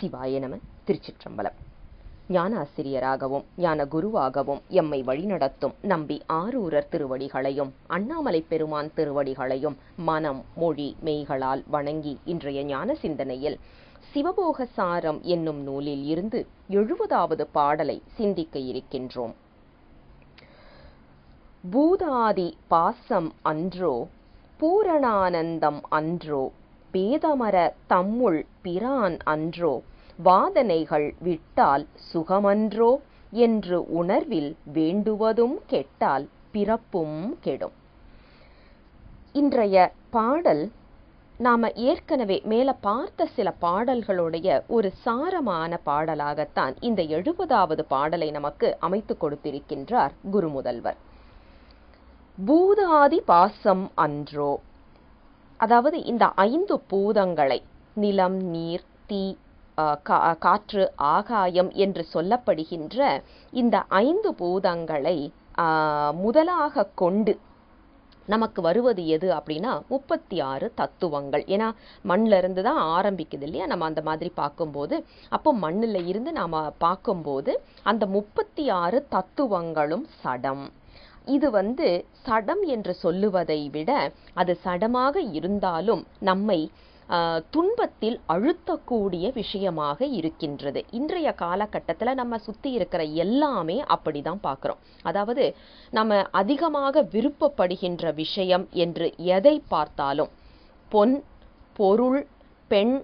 சிவாய நம திருச்சிற்றம்பலம். ஞான ஆசிரியராகவும் ஞான குருவாகவும் எம்மை வழிநடத்தும் நம்பி ஆரூரர் திருவடிகளையும் அண்ணாமலை பெருமான் திருவடிகளையும் மனம் மொழி மெய்களால் வணங்கி இன்றைய ஞான சிந்தனையில் சிவபோக சாரம் என்னும் நூலில் இருந்து எழுபதாவது பாடலை சிந்திக்க இருக்கின்றோம். பூதாதி பாசம் அன்றோ பூரணானந்தம் அன்றோ பேதமர தம்முள் பிரான் அன்றோ? வாதனைகள் விட்டால் சுகமன்றோ? என்று உணர்வில் வேண்டுவதும் கெட்டால் பிறப்பும் கெடும். இன்றைய பாடல் நாம ஏற்கனவே மேல பார்த்த சில பாடல்களுடைய ஒரு சாரமான பாடலாகத்தான் இந்த எழுபதாவது பாடலை நமக்கு அமைத்து கொடுத்திருக்கின்றார் குருமுதல்வர். பூதாதி பாசம் அன்றோ? அதாவது இந்த ஐந்து பூதங்களை நிலம் நீர் தீ காற்று ஆகாயம் என்று சொல்லப்படுகின்ற இந்த ஐந்து பூதங்களை முதலாக கொண்டு நமக்கு வருவது எது அப்படின்னா முப்பத்தி ஆறு தத்துவங்கள். ஏன்னா மண்ணில் இருந்து தான் ஆரம்பிக்குது இல்லையா? நம்ம அந்த மாதிரி பார்க்கும்போது. அப்போ மண்ணில் இருந்து நாம் பார்க்கும்போது அந்த முப்பத்தி ஆறு தத்துவங்களும் சடம். இது வந்து சடம் என்று சொல்லுவதை விட அது சடமாக இருந்தாலும் நம்மை துன்பத்தில் அழுத்தக்கூடிய விஷயமாக இருக்கின்றது. இன்றைய காலகட்டத்தில் நம்ம சுற்றி இருக்கிற எல்லாமே அப்படி தான் பார்க்குறோம். அதாவது நம்ம அதிகமாக விருப்பப்படுகின்ற விஷயம் என்று எதை பார்த்தாலும் பொன் பொருள் பெண்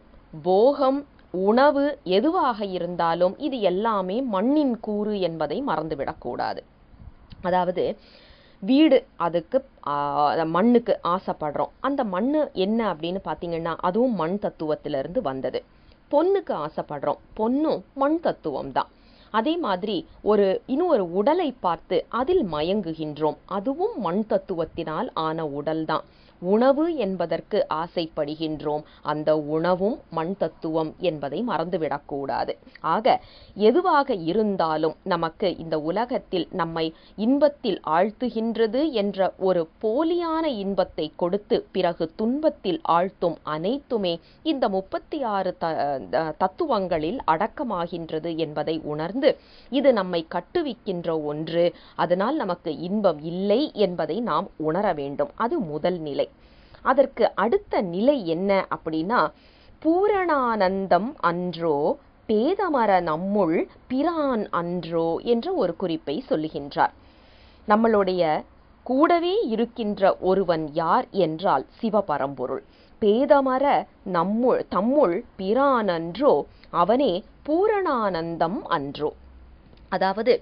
போகம் உணவு எதுவாக இருந்தாலும் இது எல்லாமே மண்ணின் கூறு என்பதை மறந்துவிடக்கூடாது. அதாவது வீடு அதுக்கு மண்ணுக்கு ஆசைப்படுறோம். அந்த மண் என்ன அப்படின்னு பார்த்தீங்கன்னா அதுவும் மண் தத்துவத்திலிருந்து வந்தது. பொண்ணுக்கு ஆசைப்படுறோம். பொண்ணும் மண் தத்துவம் தான் அதே மாதிரி ஒரு இன்னும் ஒரு உடலை பார்த்து அதில் மயங்குகின்றோம். அதுவும் மண் தத்துவத்தினால் ஆன உடல் தான் உணவு என்பதற்கு ஆசைப்படுகின்றோம். அந்த உணவும் மண் தத்துவம் என்பதை மறந்துவிடக்கூடாது. ஆக எதுவாக இருந்தாலும் நமக்கு இந்த உலகத்தில் நம்மை இன்பத்தில் ஆழ்த்துகின்றது என்ற ஒரு போலியான இன்பத்தை கொடுத்து பிறகு துன்பத்தில் ஆழ்த்தும் அனைத்துமே இந்த முப்பத்தி ஆறு த தத்துவங்களில் அடக்கமாகின்றது என்பதை உணர்ந்து இது நம்மை கட்டுவிக்கின்ற ஒன்று. அதனால் நமக்கு இன்பம் இல்லை என்பதை நாம் உணர வேண்டும். அது முதல் நிலை. அதற்கு அடுத்த நிலை என்ன அப்படின்னா பூரணானந்தம் அன்றோ பேதமர நம்முள் பிரான் அன்றோ என்ற ஒரு குறிப்பை சொல்லுகின்றார். நம்மளுடைய கூடவே இருக்கின்ற ஒருவன் யார் என்றால் சிவபரம்பொருள். பேதமர நம்முள் தம்முள் பிரானன்றோ அவனே பூரணானந்தம் அன்றோ. அதாவது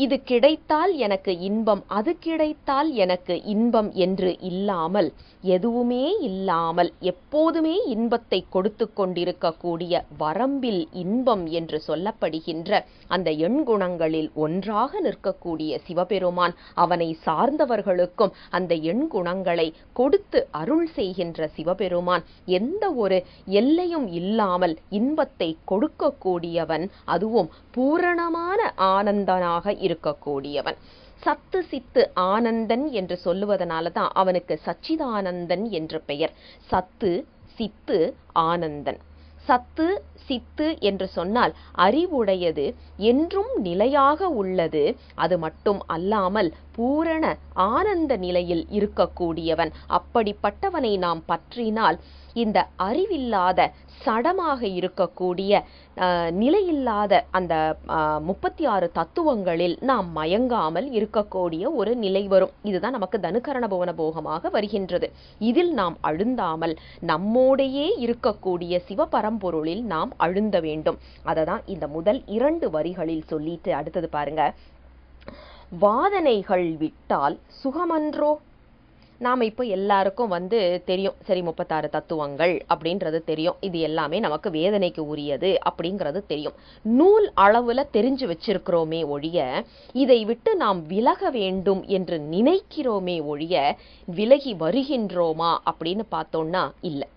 இது கிடைத்தால் எனக்கு இன்பம் அது கிடைத்தால் எனக்கு இன்பம் என்று இல்லாமல் எதுவுமே இல்லாமல் எப்போதுமே இன்பத்தை கொடுத்து கொண்டிருக்கக்கூடிய வரம்பில் இன்பம் என்று சொல்லப்படுகின்ற அந்த எண்குணங்களில் ஒன்றாக நிற்கக்கூடிய சிவபெருமான் அவனை சார்ந்தவர்களுக்கும் அந்த எண்குணங்களை கொடுத்து அருள் செய்கின்ற சிவபெருமான் எந்த ஒரு எல்லையும் இல்லாமல் இன்பத்தை கொடுக்கக்கூடியவன் அதுவும் பூரணமான ஆனந்தனாக இருக்கக்கூடியவன். சத்து சித்து ஆனந்தன் என்று சொல்லுவதனால தான் அவனுக்கு சச்சிதானந்தன் என்று பெயர். சத்து சித்து ஆனந்தன். சத்து சித்து என்று சொன்னால் அறிவுடையது என்றும் நிலையாக உள்ளது அது மட்டும் அல்லாமல் பூரண ஆனந்த நிலையில் இருக்கக்கூடியவன். அப்படிப்பட்டவனை நாம் பற்றினால் இந்த அறிவில்லாத சடமாக இருக்கக்கூடிய நிலையில்லாத அந்த முப்பத்தி ஆறு தத்துவங்களில் நாம் மயங்காமல் இருக்கக்கூடிய ஒரு நிலை வரும். இதுதான் நமக்கு தனுக்கரண புவன போகமாக வருகின்றது. இதில் நாம் அழுந்தாமல் நம்மோடையே இருக்கக்கூடிய சிவபரம்பொருளில் நாம் அழுந்த வேண்டும். அதை தான் இந்த முதல் இரண்டு வரிகளில் சொல்லிட்டு அடுத்தது பாருங்க. வாதனைகள் விட்டால் சுகமன்றோ? நாம் இப்போ எல்லாருக்கும் வந்து தெரியும். சரி முப்பத்தாறு தத்துவங்கள் அப்படின்றது தெரியும். இது எல்லாமே நமக்கு வேதனைக்கு உரியது அப்படிங்கிறது தெரியும். நூல் அளவில் தெரிஞ்சு வச்சிருக்கிறோமே ஒழிய இதை விட்டு நாம் விலக வேண்டும் என்று நினைக்கிறோமே ஒழிய விலகி வருகின்றோமா அப்படின்னு பார்த்தோம்னா இல்லை.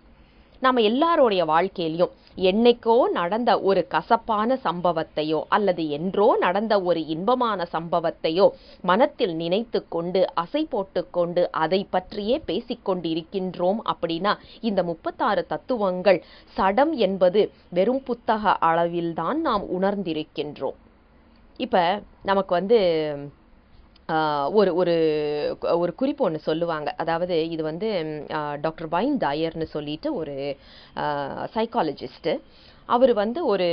நம்ம எல்லாருடைய வாழ்க்கையிலையும் என்னைக்கோ நடந்த ஒரு கசப்பான சம்பவத்தையோ அல்லது என்றோ நடந்த ஒரு இன்பமான சம்பவத்தையோ மனத்தில் நினைத்து கொண்டு அசை போட்டுக்கொண்டு அதை பற்றியே பேசிக்கொண்டு இருக்கின்றோம் அப்படின்னா இந்த முப்பத்தாறு தத்துவங்கள் சடம் என்பது வெறும் புத்தக அளவில்தான் நாம் உணர்ந்திருக்கின்றோம். இப்போ நமக்கு வந்து ஒரு ஒரு ஒரு குறிப்பு ஒன்று சொல்லுவாங்க. அதாவது இது வந்து டாக்டர் வைன் டயர்னு சொல்லிட்டு ஒரு சைக்காலஜிஸ்ட்டு அவர் வந்து ஒரு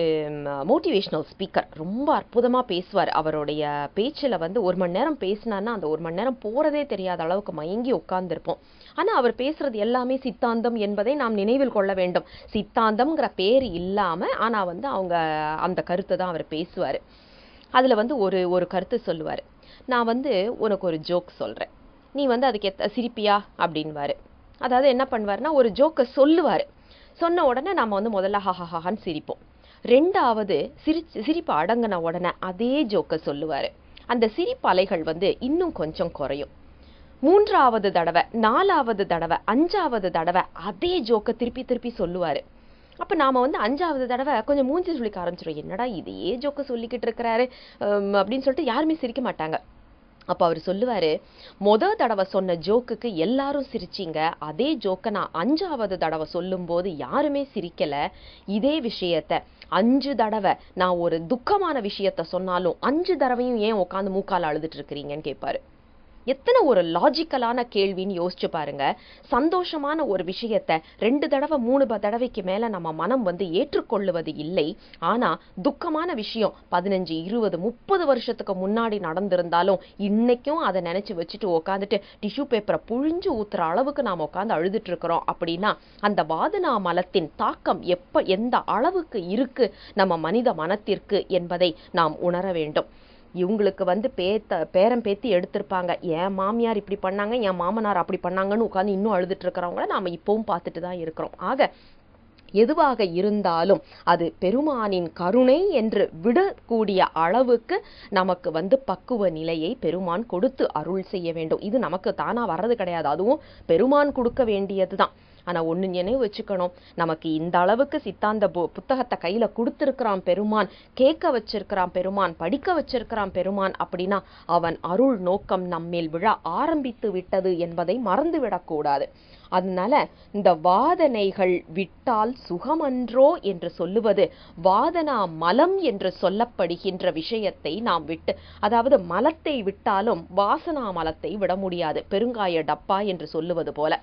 மோட்டிவேஷ்னல் ஸ்பீக்கர் ரொம்ப அற்புதமாக பேசுவார். அவருடைய பேச்சில் வந்து ஒரு மணி நேரம் பேசினான்னா அந்த ஒரு மணி நேரம் போகிறதே தெரியாத அளவுக்கு மயங்கி உட்காந்துருப்போம் ஆனால் அவர் பேசுகிறது எல்லாமே சித்தாந்தம் என்பதை நாம் நினைவில் கொள்ள வேண்டும். சித்தாந்தம்ங்கிற பேர் இல்லாமல் ஆனால் வந்து அவங்க அந்த கருத்தை தான் அவர் பேசுவார். அதில் வந்து ஒரு ஒரு கருத்து சொல்லுவார். நான் வந்து உனக்கு ஒரு ஜோக் சொல்கிறேன் நீ வந்து அதுக்கு எத்த சிரிப்பியா? அப்படின்வாரு அதாவது என்ன பண்ணுவார்னா ஒரு ஜோக்கை சொல்லுவார். சொன்ன உடனே நம்ம வந்து முதல்ல ஹஹஹான்னு சிரிப்போம். ரெண்டாவது சிரிச்சு சிரிப்பு அடங்கின உடனே அதே ஜோக்கை சொல்லுவார். அந்த சிரிப்பு அலைகள் வந்து இன்னும் கொஞ்சம் குறையும். மூன்றாவது தடவை நாலாவது தடவை அஞ்சாவது தடவை அதே ஜோக்கை திருப்பி திருப்பி சொல்லுவார். அப்போ நாம வந்து அஞ்சாவது தடவை கொஞ்சம் மூஞ்சி சுழிக்க ஆரம்பிச்சிடும் என்னடா இதையே ஜோக்க சொல்லிக்கிட்டு இருக்கிறாரு அப்படின்னு சொல்லிட்டு யாருமே சிரிக்க மாட்டாங்க. அப்போ அவர் சொல்லுவார் மொதல் தடவை சொன்ன ஜோக்குக்கு எல்லாரும் சிரிச்சிங்க. அதே ஜோக்கை நான் அஞ்சாவது தடவை சொல்லும்போது யாருமே சிரிக்கலை. இதே விஷயத்த அஞ்சு தடவை நான் ஒரு துக்கமான விஷயத்த சொன்னாலும் அஞ்சு தடவையும் ஏன் உட்காந்து மூக்கால் அழுதுட்டு இருக்கிறீங்கன்னு கேட்பாரு எத்தனை ஒரு லாஜிக்கலான கேள்வின்னு யோசிச்சு பாருங்க. சந்தோஷமான ஒரு விஷயத்த ரெண்டு தடவை மூணு தடவைக்கு மேல நம்ம மனம் வந்து ஏற்றுக்கொள்ளுவது இல்லை. ஆனா துக்கமான விஷயம் பதினஞ்சு இருபது முப்பது வருஷத்துக்கு முன்னாடி நடந்திருந்தாலும் இன்னைக்கும் அதை நினைச்சு வச்சுட்டு உட்காந்துட்டு டிஷ்யூ பேப்பரை புழிஞ்சு ஊத்துற அளவுக்கு நாம உட்காந்து அழுதுட்டு இருக்கிறோம் அப்படின்னா அந்த வாதனா மலத்தின் தாக்கம் எப்ப எந்த அளவுக்கு இருக்கு நம்ம மனித மனத்திற்கு என்பதை நாம் உணர வேண்டும். இவங்களுக்கு வந்து பேத்த பேரம் பேத்தி எடுத்திருப்பாங்க. என் மாமியார் இப்படி பண்ணாங்க என் மாமனார் அப்படி பண்ணாங்கன்னு உட்காந்து இன்னும் அழுதுட்டு இருக்கிறவங்கள இப்போவும் பார்த்துட்டு தான் இருக்கிறோம். ஆக எதுவாக இருந்தாலும் அது பெருமானின் கருணை என்று விடக்கூடிய அளவுக்கு நமக்கு வந்து பக்குவ நிலையை பெருமான் கொடுத்து அருள் செய்ய வேண்டும். இது நமக்கு தானா வர்றது கிடையாது. அதுவும் பெருமான் கொடுக்க வேண்டியது தான் ஆனால் ஒன்று நினைவு வச்சுக்கணும். நமக்கு இந்த அளவுக்கு சித்தாந்த பு- புத்தகத்தை கையில கொடுத்துருக்கிறான் பெருமான் கேட்க வச்சிருக்கிறான் பெருமான் படிக்க வச்சிருக்கிறான் பெருமான் அப்படின்னா அவன் அருள் நோக்கம் நம்மேல் விழ ஆரம்பித்து விட்டது என்பதை மறந்துவிடக்கூடாது அதனால இந்த வாதனைகள் விட்டால் சுகமன்றோ என்று சொல்லுவது வாதனா மலம் என்று சொல்லப்படுகின்ற விஷயத்தை நாம் விட்டு அதாவது மலத்தை விட்டாலும் வாசனா மலத்தை விட முடியாது. பெருங்காய டப்பா என்று சொல்லுவது போல.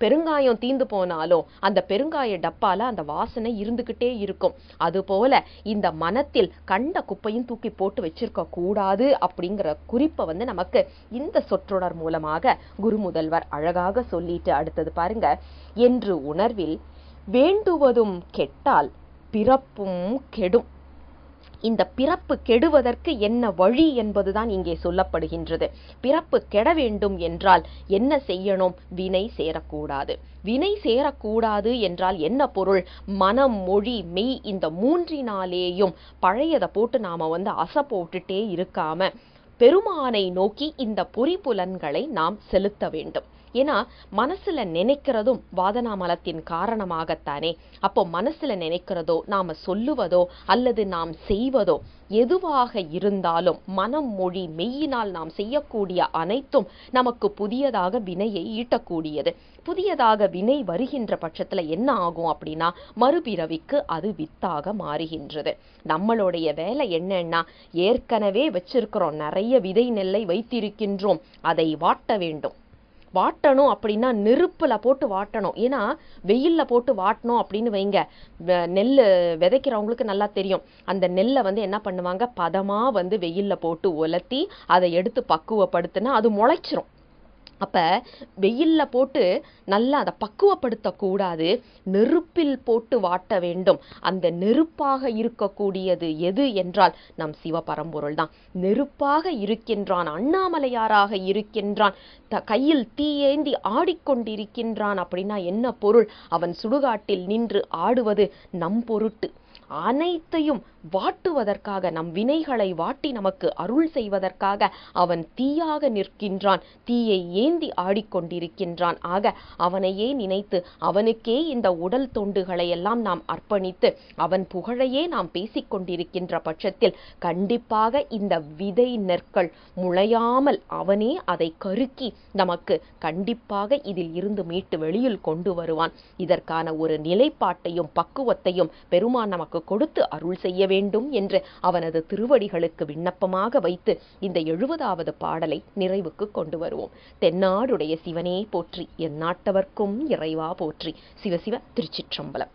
பெருங்காயம் தீந்து போனாலும் அந்த பெருங்காய டப்பால அந்த வாசனை இருந்துக்கிட்டே இருக்கும். அதுபோல இந்த மனத்தில் கண்ட குப்பையும் தூக்கி போட்டு வச்சிருக்க கூடாது அப்படிங்கிற குறிப்பை வந்து நமக்கு இந்த சொற்றொடர் மூலமாக குரு முதல்வர் அழகாக சொல்லிட்டு அடுத்தது பாருங்க. என்று உணர்வில் வேண்டுவதும் கெட்டால் பிறப்பும் கெடும். இந்த பிறப்பு கெடுவதற்கு என்ன வழி என்பதுதான் இங்கே சொல்லப்படுகின்றது. பிறப்பு கெட வேண்டும் என்றால் என்ன செய்யணும்? வினை சேரக்கூடாது. வினை சேரக்கூடாது என்றால் என்ன பொருள்? மனம் மொழி மெய் இந்த மூன்றினாலேயும் பழையதை போட்டு நாம வந்து அசை போட்டுட்டே இருக்காம பெருமானை நோக்கி இந்த பொறிப்புலன்களை நாம் செலுத்த வேண்டும். ஏன்னா மனசுல நினைக்கிறதும் வாதனாமலத்தின் காரணமாகத்தானே. அப்போ மனசுல நினைக்கிறதோ நாம சொல்லுவதோ அல்லது நாம் செய்வதோ எதுவாக இருந்தாலும் மனம் மொழி மெய்யினால் நாம் செய்யக்கூடிய அனைத்தும் நமக்கு புதியதாக வினையை ஈட்டக்கூடியது. புதியதாக வினை வருகின்ற பட்சத்துல என்ன ஆகும் அப்படின்னா மறுபிறவிக்கு அது வித்தாக மாறுகின்றது. நம்மளுடைய வேலை என்னன்னா ஏற்கனவே வச்சிருக்கிறோம் நிறைய விதை நெல்லை வைத்திருக்கின்றோம் அதை வாட்ட வேண்டும். வாட்டணும் அப்படின்னா நெருப்பில் போட்டு வாட்டணும். ஏன்னா வெயிலில் போட்டு வாட்டணும் அப்படின்னு வைங்க. வ- நெல்லு விதைக்கிறவங்களுக்கு நல்லா தெரியும். அந்த நெல்லை வந்து என்ன பண்ணுவாங்க? பதமாக வந்து வெயிலில் போட்டு உலர்த்தி அதை எடுத்து பக்குவப்படுத்தினா அது முளைச்சிரும். அப்போ வெயில்ல போட்டு நல்லா அதை பக்குவப்படுத்தக்கூடாது. நெருப்பில் போட்டு வாட்ட வேண்டும். அந்த நெருப்பாக இருக்கக்கூடியது எது என்றால் நம் சிவபரம்பொருள் தான் நெருப்பாக இருக்கின்றான் அண்ணாமலையாராக இருக்கின்றான் த கையில் தீயேந்தி ஆடிக்கொண்டிருக்கின்றான் அப்படின்னா என்ன பொருள்? அவன் சுடுகாட்டில் நின்று ஆடுவது நம் பொருட்டு. அனைத்தையும் வாட்டுவதற்காக நம் வினைகளை வாட்டி நமக்கு அருள் செய்வதற்காக அவன் தீயாக நிற்கின்றான் தீயை ஏந்தி ஆடிக்கொண்டிருக்கின்றான். ஆக அவனையே நினைத்து அவனுக்கே இந்த உடல் தொண்டுகளை எல்லாம் நாம் அர்ப்பணித்து அவன் புகழையே நாம் பேசிக் கொண்டிருக்கின்ற பட்சத்தில் கண்டிப்பாக இந்த விதை நெற்கள் முளையாமல் அவனே அதை கருக்கி நமக்கு கண்டிப்பாக இதில் இருந்து மீட்டு வெளியில் கொண்டு வருவான். இதற்கான ஒரு நிலைப்பாட்டையும் பக்குவத்தையும் பெருமான் நமக்கு கொடுத்து அருள் செய்ய வேண்டும் என்று அவனது திருவடிகளுக்கு விண்ணப்பமாக வைத்து இந்த எழுபதாவது பாடலை நிறைவுக்கு கொண்டு வருவோம். தென்னாடுடைய சிவனே போற்றி எந்நாட்டவர்க்கும் இறைவா போற்றி. சிவசிவ திருச்சிற்றம்பலம்.